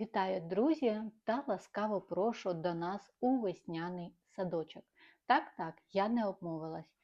Вітаю, друзі, та ласкаво прошу до нас у весняний садочок. Так, так, я не обмовилась.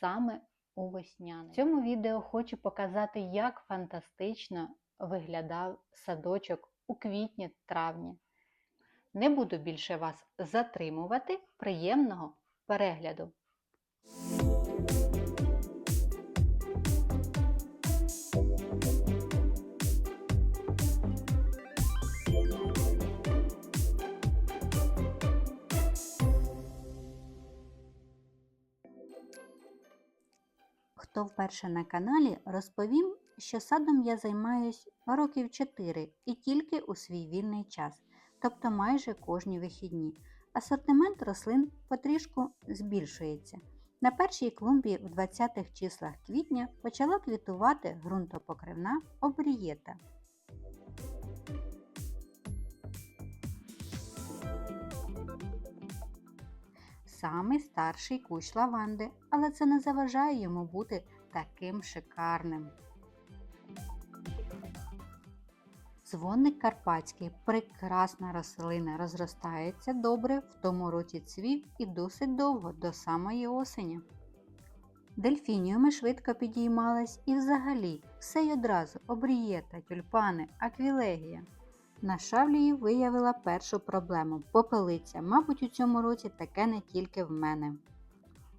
Саме у весняний. В цьому відео хочу показати, як фантастично виглядав садочок у квітні-травні. Не буду більше вас затримувати. Приємного перегляду! Хто вперше на каналі, розповім, що садом я займаюсь років 4 і тільки у свій вільний час, тобто майже кожні вихідні. Асортимент рослин потрішку збільшується. На першій клумбі в 20-х числах квітня почала квітувати ґрунтопокривна обрієта. Самий старший кущ лаванди, але це не заважає йому бути таким шикарним. Дзвоник карпатський прекрасна рослина, розростається добре, в тому році цвів і досить довго до самої осені. Дельфініуми швидко підіймались і взагалі все й одразу обрієта, тюльпани, аквілегія. На шавлії виявила першу проблему попелиця. Мабуть, у цьому році таке не тільки в мене.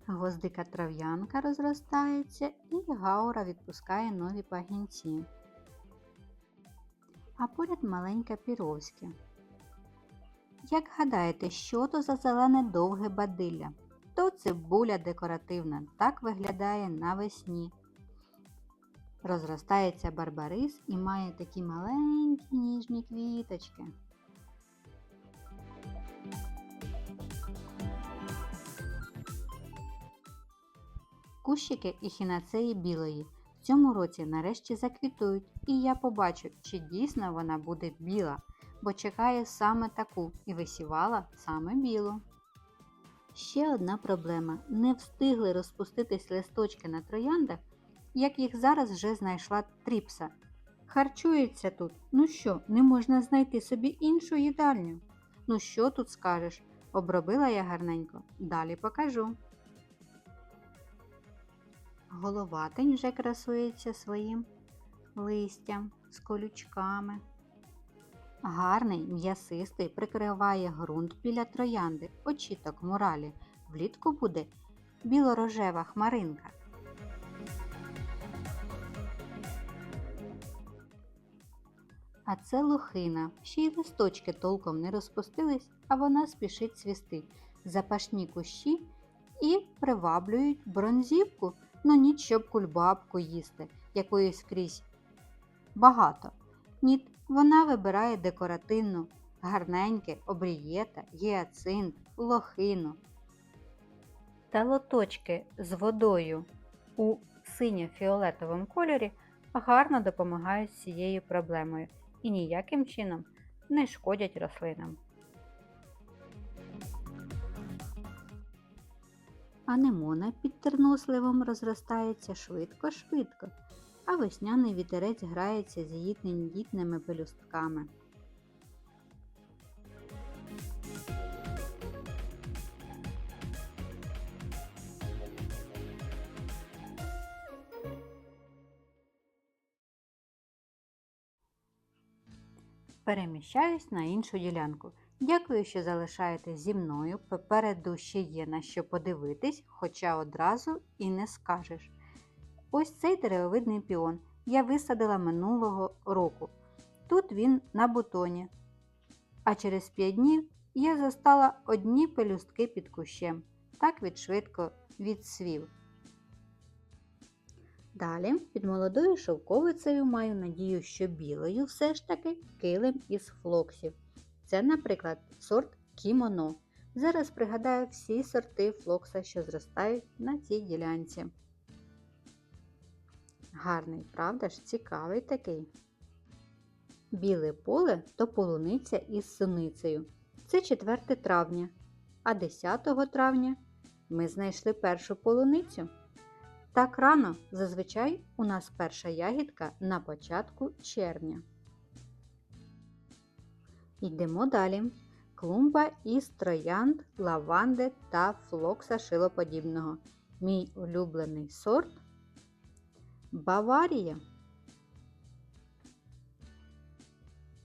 Гвоздика трав'янка розростається і гаура відпускає нові пагінці. А поряд маленьке піровське. Як гадаєте, що то за зелене довге бадилля? То цибуля декоративна, так виглядає навесні. Розростається барбарис і має такі маленькі ніжні квіточки. Кущики ехінацеї білої в цьому році нарешті заквітують, і я побачу, чи дійсно вона буде біла, бо чекає саме таку і висівала саме білу. Ще одна проблема: не встигли розпуститись листочки на трояндах, як їх зараз вже знайшла тріпса. Харчується тут. Ну що, не можна знайти собі іншу їдальню? Ну що тут скажеш? Обробила я гарненько. Далі покажу. Головатень вже красується своїм листям з колючками. Гарний, м'ясистий прикриває ґрунт біля троянди, очіток муралі. Влітку буде білорожева хмаринка. А це лохина. Ще й листочки толком не розпустились, а вона спішить цвісти. Запашні кущі і приваблюють бронзівку, ну ніч щоб кульбабку їсти, якої скрізь багато. Ні, вона вибирає декоративну, гарненьке, обрієта, гіацинт, лохину. Та лоточки з водою у синьо-фіолетовому кольорі гарно допомагають з цією проблемою і ніяким чином не шкодять рослинам. Анемона під терносливом розростається швидко-швидко, а весняний вітерець грається з її тендітними пелюстками. Переміщаюсь на іншу ділянку. Дякую, що залишаєтесь зі мною. Попереду ще є на що подивитись, хоча одразу і не скажеш. Ось цей деревовидний піон я висадила минулого року. Тут він на бутоні. А через 5 днів я застала одні пелюстки під кущем. Так від швидко відсвів. Далі під молодою шовковицею маю надію, що білою все ж таки килим із флоксів. Це, наприклад, сорт кімоно. Зараз пригадаю всі сорти флокса, що зростають на цій ділянці. Гарний, правда ж, цікавий такий. Біле поле то полуниця із суницею. Це 4 травня. А 10 травня ми знайшли першу полуницю. Так рано зазвичай у нас перша ягідка на початку червня. Йдемо далі. Клумба із троянд, лаванди та флокса шилоподібного. Мій улюблений сорт Баварія.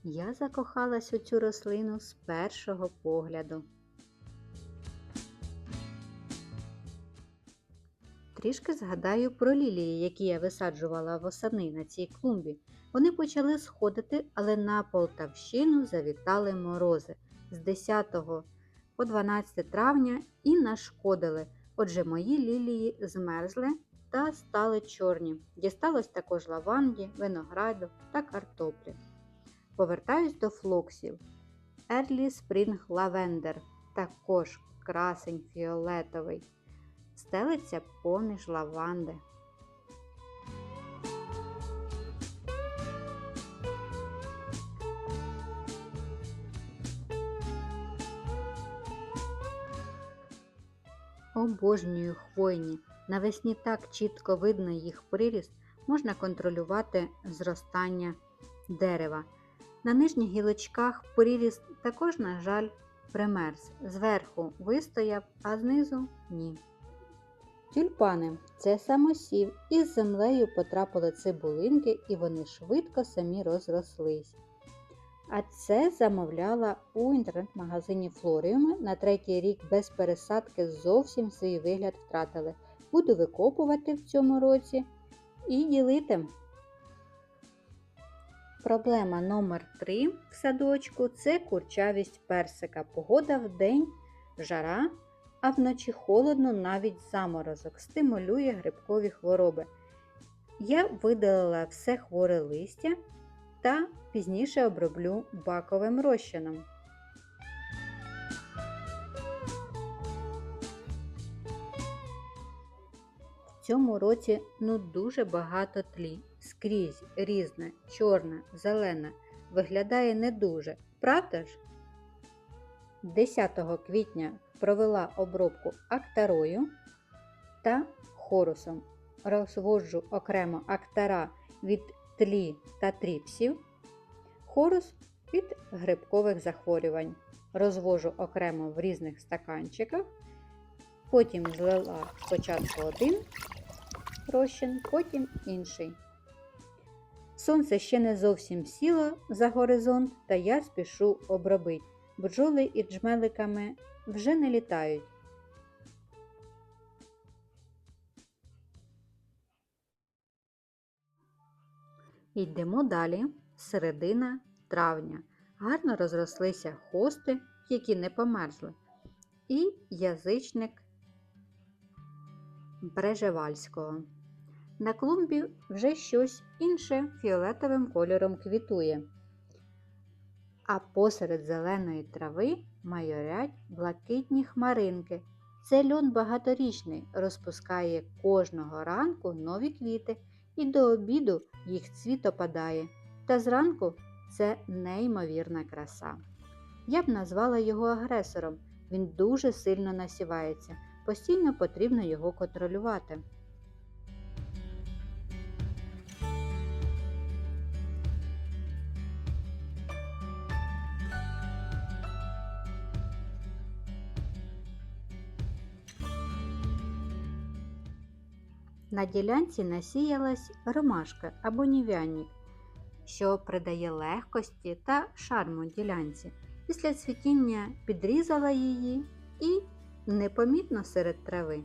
Я закохалась у цю рослину з першого погляду. Трішки згадаю про лілії, які я висаджувала восени на цій клумбі. Вони почали сходити, але на Полтавщину завітали морози з 10 по 12 травня і нашкодили. Отже, мої лілії змерзли та стали чорні. Дісталось також лаванді, винограду та картоплі. Повертаюсь до флоксів. Early Spring Lavender, також красень фіолетовий. Стелиться поміж лаванди. Обожнюю хвойні. Навесні так чітко видно їх приріст, можна контролювати зростання дерева. На нижніх гілочках приріст також, на жаль, примерз. Зверху вистояв, а знизу ні. Тюльпани це самосів, із землею потрапили цибулинки і вони швидко самі розрослись. А це замовляла у інтернет-магазині Флоріуми. На третій рік без пересадки зовсім свій вигляд втратили. Буду викопувати в цьому році і ділити. Проблема номер 3 в садочку це курчавість персика. Погода в день жара, а вночі холодно навіть заморозок, стимулює грибкові хвороби. Я видалила все хворе листя та пізніше оброблю баковим розчином. В цьому році ну дуже багато тлі. Скрізь різне, чорне, зелене. Виглядає не дуже, правда ж? 10 квітня провела обробку актарою та хорусом. Розводжу окремо актара від тлі та тріпсів, хорус від грибкових захворювань. Розвожу окремо в різних стаканчиках. Потім злила спочатку один розчин, потім інший. Сонце ще не зовсім сіло за горизонт, та я спішу обробити. Бджоли і джмеликами вже не літають. Йдемо далі. Середина травня. Гарно розрослися хости, які не померзли, і язичник Брежевальського. На клумбі вже щось інше фіолетовим кольором квітує. А посеред зеленої трави майорять блакитні хмаринки. Це льон багаторічний, розпускає кожного ранку нові квіти і до обіду їх цвіт опадає. Та зранку це неймовірна краса. Я б назвала його агресором. Він дуже сильно насівається, постійно потрібно його контролювати. На ділянці насіялась ромашка або нів'янник, що придає легкості та шарму ділянці. Після цвітіння підрізала її і непомітно серед трави.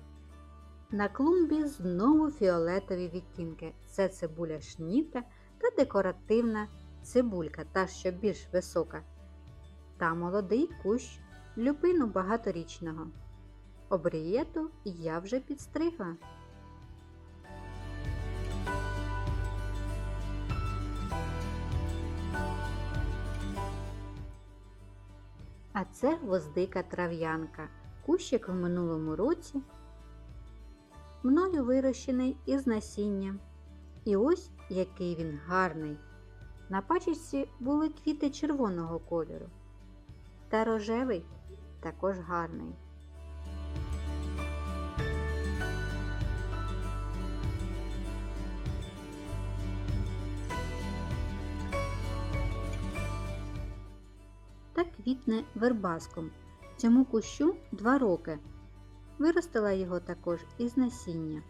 На клумбі знову фіолетові відтінки. Це цибуля шніта та декоративна цибулька, та що більш висока. Та молодий кущ люпину багаторічного. Обрієту я вже підстригла. А це гвоздика трав'янка. Кущик в минулому році мною вирощений із насіння. І ось який він гарний. На пачечці були квіти червоного кольору. Та рожевий також гарний. Квітне вербаском. Цьому кущу 2 роки. Виростила його також із насіння.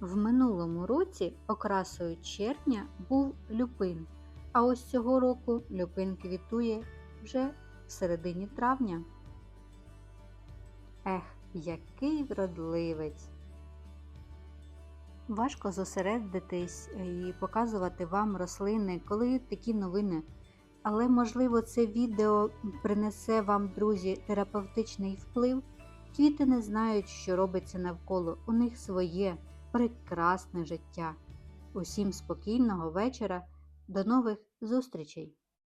В минулому році окрасою червня був люпин, а ось цього року люпин квітує вже в середині травня. Ех, який вродливець! Важко зосередитись і показувати вам рослини, коли такі новини. Але, можливо, це відео принесе вам, друзі, терапевтичний вплив. Квіти не знають, що робиться навколо. У них своє прекрасне життя. Усім спокійного вечора. До нових зустрічей!